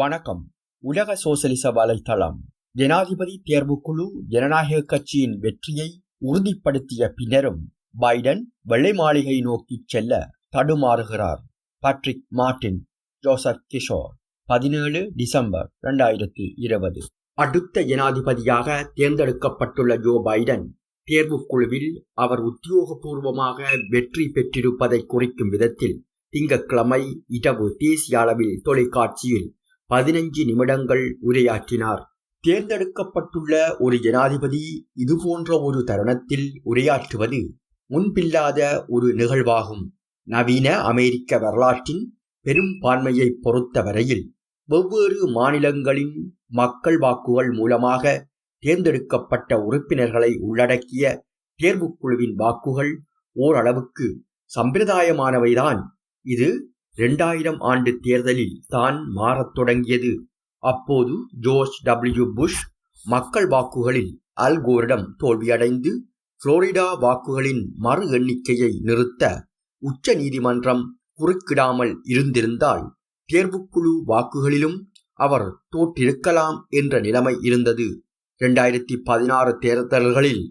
வணக்கம். உலக சோசலிச வலைத்தளம். ஜனாதிபதி தேர்வுக்குழு ஜனநாயக கட்சியின் வெற்றியை உறுதிப்படுத்திய பின்னரும் பைடன் வெள்ளை மாளிகை நோக்கி செல்ல தடுமாறுகிறார். பட்ரிக் மார்டின் ஜோசப் கிஷோர் பதினேழு டிசம்பர் இரண்டாயிரத்தி இருபது. அடுத்த ஜனாதிபதியாக தேர்ந்தெடுக்கப்பட்டுள்ள ஜோ பைடன் தேர்வுக்குழுவில் அவர் உத்தியோகபூர்வமாக வெற்றி பெற்றிருப்பதை குறிக்கும் விதத்தில் திங்கட்கிழமை இரவு தேசிய அளவில் தொலைக்காட்சியில் பதினைஞ்சு நிமிடங்கள் உரையாற்றினார். தேர்ந்தெடுக்கப்பட்டுள்ள ஒரு ஜனாதிபதி இதுபோன்ற ஒரு தருணத்தில் உரையாற்றுவது முன்பில்லாத ஒரு நிகழ்வாகும். நவீன அமெரிக்க வரலாற்றின் பெரும்பான்மையை பொறுத்தவரையில் வெவ்வேறு மாநிலங்களின் மக்கள் வாக்குகள் மூலமாக தேர்ந்தெடுக்கப்பட்ட உறுப்பினர்களை உள்ளடக்கிய தேர்வுக்குழுவின் வாக்குகள் ஓரளவுக்கு சம்பிரதாயமானவைதான். இது இரண்டாயிரம் ஆண்டு தேர்தலில் தான் மாறத் தொடங்கியது. அப்போது ஜோர்ஜ் டபிள்யூ புஷ் மக்கள் வாக்குகளில் அல்கோரிடம் தோல்வியடைந்து புளோரிடா வாக்குகளின் மறு எண்ணிக்கையை நிறுத்த உச்ச நீதிமன்றம் குறுக்கிடாமல் இருந்திருந்தால் தேர்வுக்குழு வாக்குகளிலும் அவர் தோற்றிருக்கலாம் என்ற நிலைமை இருந்தது. இரண்டாயிரத்தி பதினாறு தேர்தல்களில்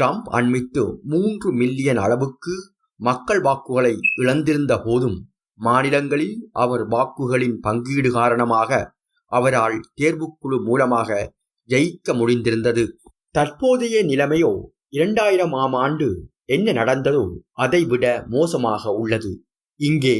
ட்ரம்ப் அண்மித்து மூன்று மில்லியன் அளவுக்கு மக்கள் வாக்குகளை இழந்திருந்த போதும் மாநிலங்களில் அவர் வாக்குகளின் பங்கீடு காரணமாக அவரால் தேர்வுக்குழு மூலமாக ஜெயிக்க முடிந்திருந்தது. தற்போதைய நிலைமையோ இரண்டாயிரம் ஆம் ஆண்டு என்ன நடந்ததோ அதைவிட மோசமாக உள்ளது. இங்கே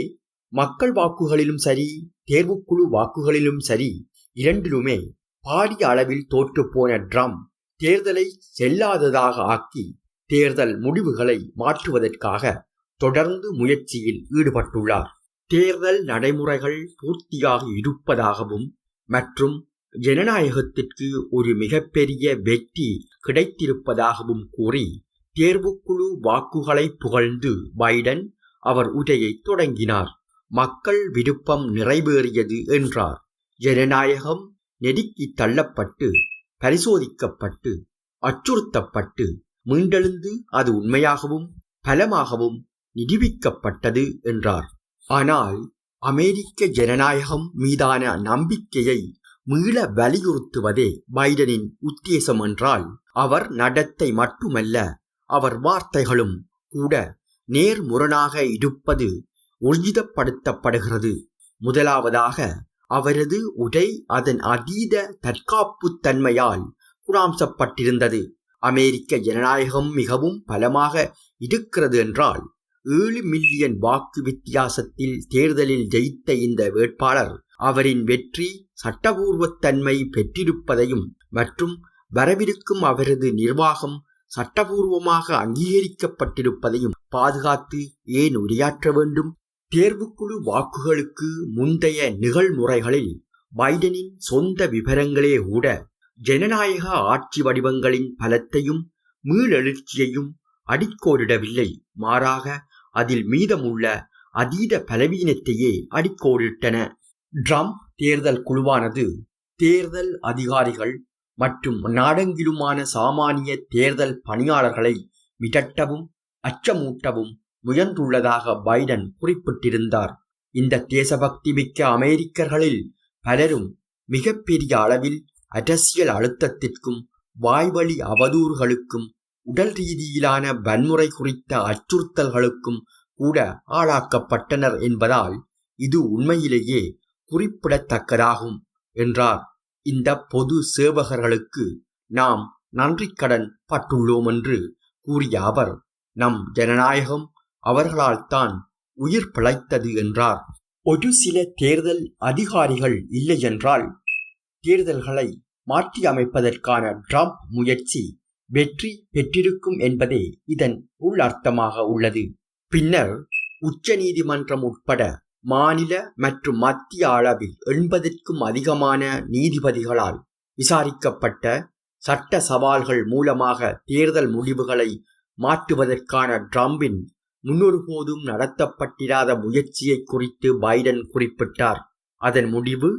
மக்கள் வாக்குகளிலும் சரி தேர்வுக்குழு வாக்குகளிலும் சரி இரண்டிலுமே பாரிய அளவில் தோற்றுப்போன ட்ரம் தேர்தலை செல்லாததாக ஆக்கி தேர்தல் முடிவுகளை மாற்றுவதற்காக தொடர்ந்து முயற்சியில் ஈடுபட்டுள்ளார். தேர்தல் நடைமுறைகள் பூர்த்தியாக இருப்பதாகவும் மற்றும் ஜனநாயகத்திற்கு ஒரு மிகப்பெரிய வெற்றி கிடைத்திருப்பதாகவும் கூறி தேர்வுக்குழு வாக்குகளை புகழ்ந்து பைடன் அவர் உரையை தொடங்கினார். மக்கள் விருப்பம் நிறைவேறியது என்றார். ஜனநாயகம் நெருக்கி தள்ளப்பட்டு பரிசோதிக்கப்பட்டு அச்சுறுத்தப்பட்டு மீண்டெழுந்து அது உண்மையாகவும் பலமாகவும் நிரூபிக்கப்பட்டது என்றார். ஆனால் அமெரிக்க ஜனநாயகம் மீதான நம்பிக்கையை மீள வலியுறுத்துவதே பைடனின் உத்தேசம் என்றால் அவர் நடத்தை மட்டுமல்ல அவர் வார்த்தைகளும் கூட நேர்முரணாக இருப்பது ஊர்ஜிதப்படுத்தப்படுகிறது முதலாவதாக அவரது உடை அதன் அதீத தற்காப்புத்தன்மையால் தன்மையால் அமெரிக்க ஜனநாயகம் மிகவும் பலமாக இருக்கிறது என்றால் ஏழு மில்லியன் வாக்கு வித்தியாசத்தில் தேர்தலில் ஜெயித்த இந்த வேட்பாளர் அவரின் வெற்றி சட்டபூர்வத்தன்மை பெற்றிருப்பதையும் மற்றும் வரவிருக்கும் அவரது நிர்வாகம் சட்டபூர்வமாக அங்கீகரிக்கப்பட்டிருப்பதையும் பாதுகாத்து ஏன் உரையாற்ற வேண்டும்? தேர்வுக்குழு வாக்குகளுக்கு முந்தைய நிகழ்முறைகளில் பைடனின் சொந்த விவரங்களே கூட ஜனநாயக ஆட்சி வடிவங்களின் பலத்தையும் மீளெழுச்சியையும் அடிக்கோரிடவில்லை மாறாக அதில் மீதமுள்ள அதீத பலவீனத்தையே அடிக்கோடிட்டன. ட்ரம்ப் தேர்தல் குழுவானது தேர்தல் அதிகாரிகள் மற்றும் நாடெங்கிலுமான சாமானிய தேர்தல் பணியாளர்களை மிதட்டவும் அச்சமூட்டவும் முயன்றுள்ளதாக பைடன் குறிப்பிட்டிருந்தார். இந்த தேசபக்தி மிக்க அமெரிக்கர்களில் பலரும் மிகப்பெரிய அளவில் அரசியல் அழுத்தத்திற்கும் வாய்வழி அவதூறுகளுக்கும் உடல் ரீதியிலான வன்முறை குறித்த அச்சுறுத்தல்களுக்கும் கூட ஆளாக்கப்பட்டனர் என்பதால் இது உண்மையிலேயே குறிப்பிடத்தக்கதாகும் என்றார். இந்த பொது சேவகர்களுக்கு நாம் நன்றி கடன் பட்டுள்ளோம் என்று கூறிய அவர் நம் ஜனநாயகம் அவர்களால் தான் உயிர் பிழைத்தது என்றார். ஒரு சில தேர்தல் அதிகாரிகள் இல்லையென்றால் தேர்தல்களை மாற்றி அமைப்பதற்கான ட்ரம்ப் முயற்சி வெற்றி பெற்றிருக்கும் என்பதே இதன் உள்ளர்த்தமாக உள்ளது. பின்னர் உச்ச நீதிமன்றம் உட்பட மாநில மற்றும் மத்திய அளவில் எண்பதற்கும் அதிகமான நீதிபதிகளால் விசாரிக்கப்பட்ட சட்ட சவால்கள் மூலமாக தேர்தல் முடிவுகளை மாற்றுவதற்கான டிரம்பின் முன்னொருபோதும் நடத்தப்பட்டிராத முயற்சியை குறித்து பைடன் குறிப்பிட்டார். அதன் முடிவு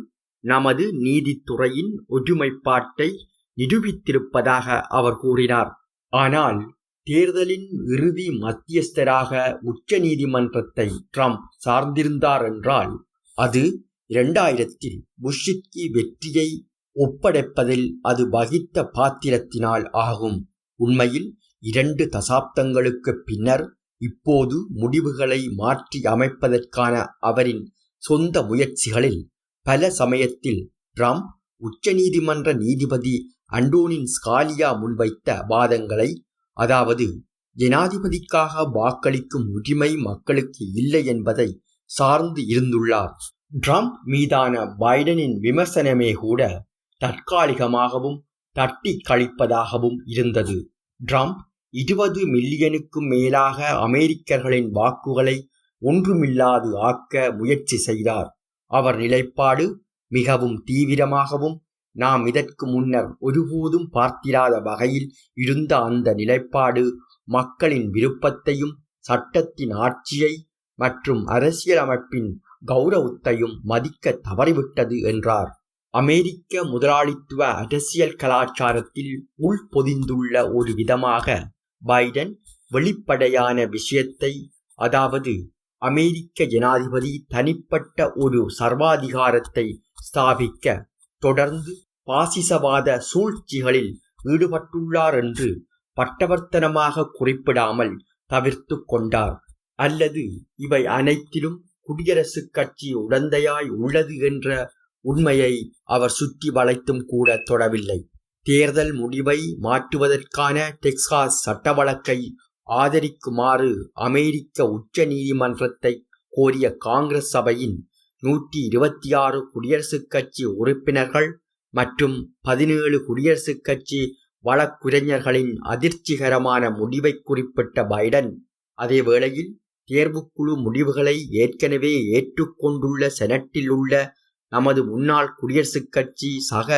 நமது நீதித்துறையின் ஒருமைப்பாட்டை நிரூபித்திருப்பதாக அவர் கூறினார். ஆனால் தேர்தலின் இறுதி மத்தியஸ்தராக உச்ச நீதிமன்றத்தை ட்ரம்ப் சார்ந்திருந்தார் என்றால் அது இரண்டாயிரத்தில் புஷ்ஷிற்கு வெற்றியை ஒப்படைப்பதில் அது வகித்த பாத்திரத்தினால் ஆகும். உண்மையில் இரண்டு தசாப்தங்களுக்கு பின்னர் இப்போது முடிவுகளை மாற்றி அமைப்பதற்கான அவரின் சொந்த முயற்சிகளில் பல சமயத்தில் ட்ரம்ப் உச்சநீதிமன்ற நீதிபதி அண்டோனின் ஸ்காலியா முன்வைத்த வாதங்களை அதாவது ஜனாதிபதிக்காக வாக்களிக்கும் உரிமை மக்களுக்கு இல்லை என்பதை சார்ந்து இருந்துள்ளார். ட்ரம்ப் மீதான பைடனின் விமர்சனமே கூட தற்காலிகமாகவும் தட்டி கழிப்பதாகவும் இருந்தது. ட்ரம்ப் இருபது மில்லியனுக்கும் மேலாக அமெரிக்கர்களின் வாக்குகளை ஒன்றுமில்லாது ஆக்க முயற்சி செய்தார். அவர் நிலைப்பாடு மிகவும் தீவிரமாகவும் நாம் இதற்கு முன்னர் ஒருபோதும் பார்த்திராத வகையில் இருந்த அந்த நிலைப்பாடு மக்களின் விருப்பத்தையும் சட்டத்தின் ஆட்சியை மற்றும் அரசியலமைப்பின் கௌரவத்தையும் மதிக்க தவறிவிட்டது என்றார். அமெரிக்க முதலாளித்துவ அரசியல் கலாச்சாரத்தில் உள்பொதிந்துள்ள ஒரு விதமாக பைடன் வெளிப்படையான விஷயத்தை அதாவது அமெரிக்க ஜனாதிபதி தனிப்பட்ட ஒரு சர்வாதிகாரத்தை ஸ்தாபிக்க தொடர்ந்து பாசிசவாத சூழ்ச்சிகளில் ஈடுபட்டுள்ளார் என்று பட்டவர்த்தனமாக குறிப்பிடாமல் தவிர்த்து கொண்டார். அல்லது இவை அனைத்திலும் குடியரசுக் கட்சி உடந்தையாய் உள்ளது என்ற உண்மையை அவர் சுற்றி வளைத்தும் கூட தொடவில்லை. தேர்தல் முடிவை மாற்றுவதற்கான டெக்சாஸ் சட்ட வழக்கை ஆதரிக்குமாறு அமெரிக்க உச்ச நீதிமன்றத்தை கோரிய காங்கிரஸ் சபையின் நூற்றி இருபத்தி ஆறு குடியரசுக் கட்சி உறுப்பினர்கள் மற்றும் பதினேழு குடியரசுக் கட்சி வழக்குரைஞர்களின் அதிர்ச்சிகரமான முடிவை குறிப்பிட்ட பைடன் அதேவேளையில் தேர்வுக்குழு முடிவுகளை ஏற்கனவே ஏற்றுக்கொண்டுள்ள செனட்டில் உள்ள நமது முன்னாள் குடியரசுக் கட்சி சக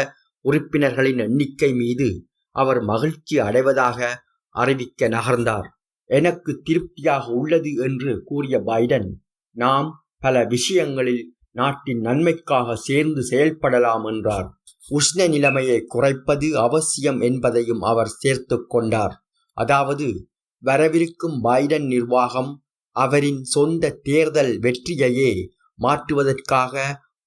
உறுப்பினர்களின் எண்ணிக்கை மீது அவர் மகிழ்ச்சி அடைவதாக அறிவிக்க நகர்ந்தார். எனக்கு திருப்தியாக உள்ளது என்று கூறிய பைடன் நாம் பல விஷயங்களில் நாட்டின் நன்மைக்காக சேர்ந்து செயல்படலாம் என்றார். உஷ்ண நிலைமையை குறைப்பது அவசியம் என்பதையும் அவர் சேர்த்து கொண்டார். அதாவது வரவிருக்கும் பைடன் நிர்வாகம் அவரின் சொந்த தேர்தல் வெற்றியையே மாற்றுவதற்காக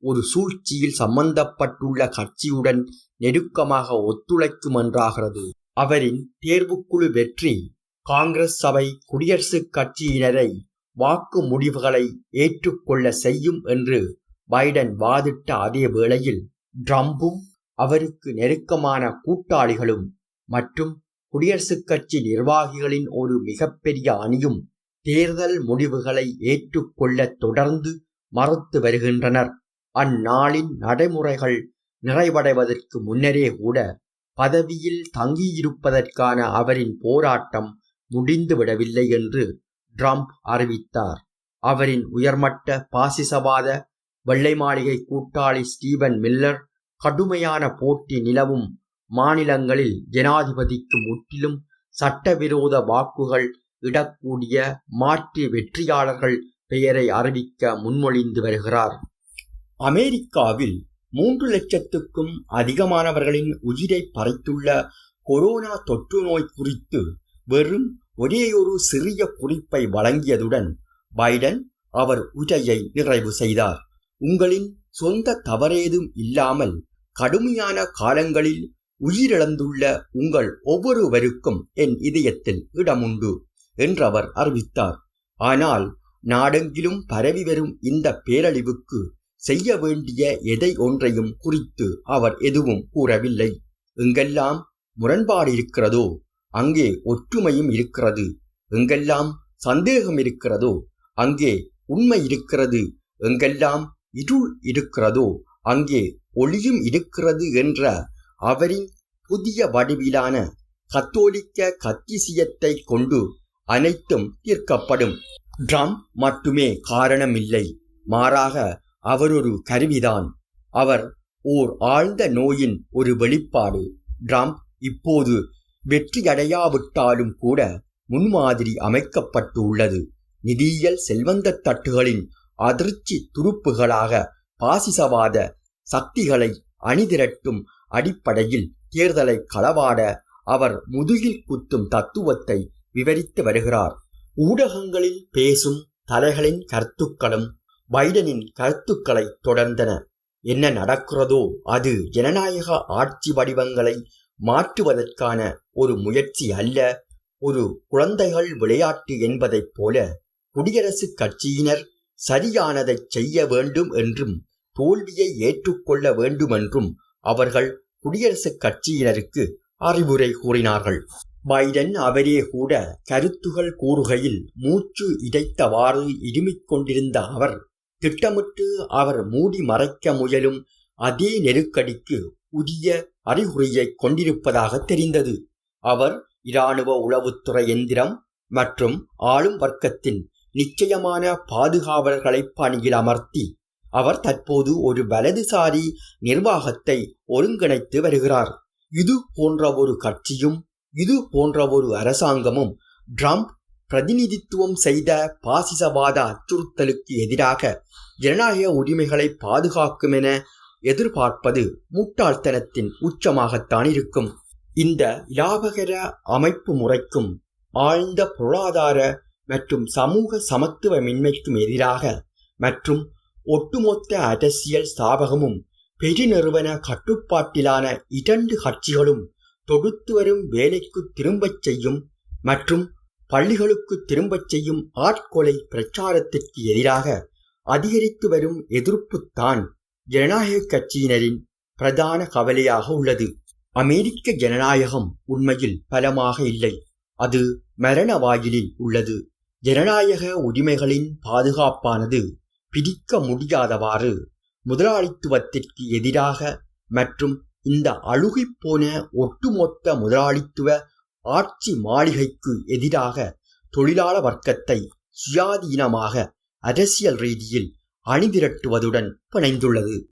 ஒரு சூழ்ச்சியில் சம்பந்தப்பட்டுள்ள கட்சியுடன் நெருக்கமாக ஒத்துழைக்கும் என்றாகிறது. அவரின் தேர்வுக்குழு வெற்றி காங்கிரஸ் சபை குடியரசுக் கட்சியினரை வாக்கு முடிவுகளை ஏற்றுக்கொள்ள செய்யும் என்று பைடன் வாதிட்ட அதே வேளையில் ட்ரம்பும் அவருக்கு நெருக்கமான கூட்டாளிகளும் மற்றும் குடியரசுக் கட்சி நிர்வாகிகளின் ஒரு மிகப்பெரிய அணியும் தேர்தல் முடிவுகளை ஏற்றுக்கொள்ள தொடர்ந்து மறுத்து வருகின்றனர். அந்நாளின் நடைமுறைகள் நிறைவடைவதற்கு முன்னரே கூட பதவியில் தங்கியிருப்பதற்கான அவரின் போராட்டம் முடிந்துவிடவில்லை என்று ட்ரம்ப் அறிவித்தார். அவரின் உயர்மட்ட பாசிசவாத வெள்ளை மாளிகை கூட்டாளி ஸ்டீவன் மில்லர் கடுமையான போட்டி நிலவும் மாநிலங்களில் ஜனாதிபதிக்கு முற்றிலும் சட்டவிரோத வாக்குகள் இடக்கூடிய மாற்று வெற்றியாளர்கள் பெயரை அறிவிக்க முன்மொழிந்து வருகிறார். அமெரிக்காவில் மூன்று லட்சத்துக்கும் அதிகமானவர்களின் உயிரை பறித்துள்ள கொரோனா தொற்று நோய் குறித்து வெறும் ஒரேயொரு சிறிய குறிப்பை வழங்கியதுடன் பைடன் அவர் உரையை நிறைவு செய்தார். உங்களின் சொந்த தவறேதும் இல்லாமல் கடுமையான காலங்களில் உயிரிழந்துள்ள உங்கள் ஒவ்வொருவருக்கும் என் இதயத்தில் இடமுண்டு என்று அவர் அறிவித்தார். ஆனால் நாடெங்கிலும் பரவி வரும் இந்த பேரழிவுக்கு செய்ய வேண்டிய எதை ஒன்றையும் குறித்து அவர் எதுவும் கூறவில்லை. எங்கெல்லாம் முரண்பாடு இருக்கிறதோ அங்கே ஒற்றுமையும் இருக்கிறது. எங்கெல்லாம் சந்தேகம் இருக்கிறதோ அங்கே உண்மை இருக்கிறது. எங்கெல்லாம் இருள் இருக்கிறதோ அங்கே ஒளியும் இருக்கிறது என்ற அவரின் புதிய வடிவிலான கத்தோலிக்க கத்திசியத்தை கொண்டு அனைத்தும் தீர்க்கப்படும். ட்ரம் மட்டுமே காரணமில்லை. மாறாக அவர் ஒரு கருவிதான். அவர் ஓர் ஆழ்ந்த நோயின் ஒரு வெளிப்பாடு. ட்ரம்ப் இப்போது வெற்றியடையாவிட்டாலும் கூட முன்மாதிரி அமைக்கப்பட்டு உள்ளது நிதியியல் செல்வந்த தட்டுகளின் அதிர்ச்சி துருப்புகளாக பாசிசவாத சக்திகளை அணிதிரட்டும் அடிப்படையில் தேர்தலை களவாட அவர் முதுகில் குத்தும் தத்துவத்தை விவரித்து வருகிறார். ஊடகங்களில் பேசும் தலைகளின் கருத்துக்களும் பைடனின் கருத்துக்களை தொடர்ந்தன. என்ன நடக்கிறதோ அது ஜனநாயக ஆட்சி வடிவங்களை மாற்றுவதற்கான ஒரு முயற்சி அல்ல. ஒரு குழந்தைகள் விளையாட்டு என்பதைப் போல குடியரசுக் கட்சியினர் சரியானதை செய்ய வேண்டும் என்றும் தோல்வியை ஏற்றுக்கொள்ள வேண்டுமென்றும் அவர்கள் குடியரசுக் கட்சியினருக்கு அறிவுரை கூறினார்கள். பைடன் அவரே கூட கருத்துகள் கூறுகையில் மூச்சு இடைத்தவாறு இருமிக் கொண்டிருந்த அவர் திட்டமிட்டு அவர் மூடி மறைக்க முயலும் அதே நெருக்கடிக்கு உரிய அறிகுறியை கொண்டிருப்பதாக தெரிந்தது. அவர் இராணுவ உளவுத்துறை எந்திரம் மற்றும் ஆளும் வர்க்கத்தின் நிச்சயமான பாதுகாவலர்களை பணியில் அமர்த்தி அவர் தற்போது ஒரு வலதுசாரி நிர்வாகத்தை ஒருங்கிணைத்து வருகிறார். இது போன்ற ஒரு கட்சியும் இது போன்ற ஒரு அரசாங்கமும் ட்ரம்ப் பிரதிநிதித்துவம் செய்த பாசிசவாத அச்சுறுத்தலுக்கு எதிராக ஜனநாயக உரிமைகளை பாதுகாக்கும் என எதிர்பார்ப்பது முட்டாள்தனத்தின் உச்சமாகத்தான் இருக்கும். இந்த லாபகர அமைப்பு முறைக்கும் ஆழ்ந்த பொருளாதார மற்றும் சமூக சமத்துவமின்மைக்கும் எதிராக மற்றும் ஒட்டுமொத்த அரசியல் ஸ்தாபகமும் பெருநிறுவன கட்டுப்பாட்டிலான இரண்டு கட்சிகளும் தொடுத்து வரும் வேலைக்கு திரும்பச் செய்யும் மற்றும் பள்ளிகளுக்கு திரும்பச் செய்யும் ஆட்கொலை பிரச்சாரத்திற்கு எதிராக அதிகரித்து வரும் எதிர்ப்புத்தான் ஜனநாயக கட்சியினரின் பிரதான கவலையாக உள்ளது. அமெரிக்க ஜனநாயகம் உண்மையில் பலமாக இல்லை. அது மரண வாயிலில் உள்ளது. ஜனநாயக உரிமைகளின் பாதுகாப்பானது பிடிக்க முடியாதவாறு முதலாளித்துவத்திற்கு எதிராக மற்றும் இந்த அழுகிப்போன ஒட்டுமொத்த முதலாளித்துவ ஆட்சி மாளிகைக்கு எதிராக தொழிலாள வர்க்கத்தை சுயாதீனமாக அரசியல் ரீதியில் அணிதிரட்டுவதுடன் பிணைந்துள்ளது.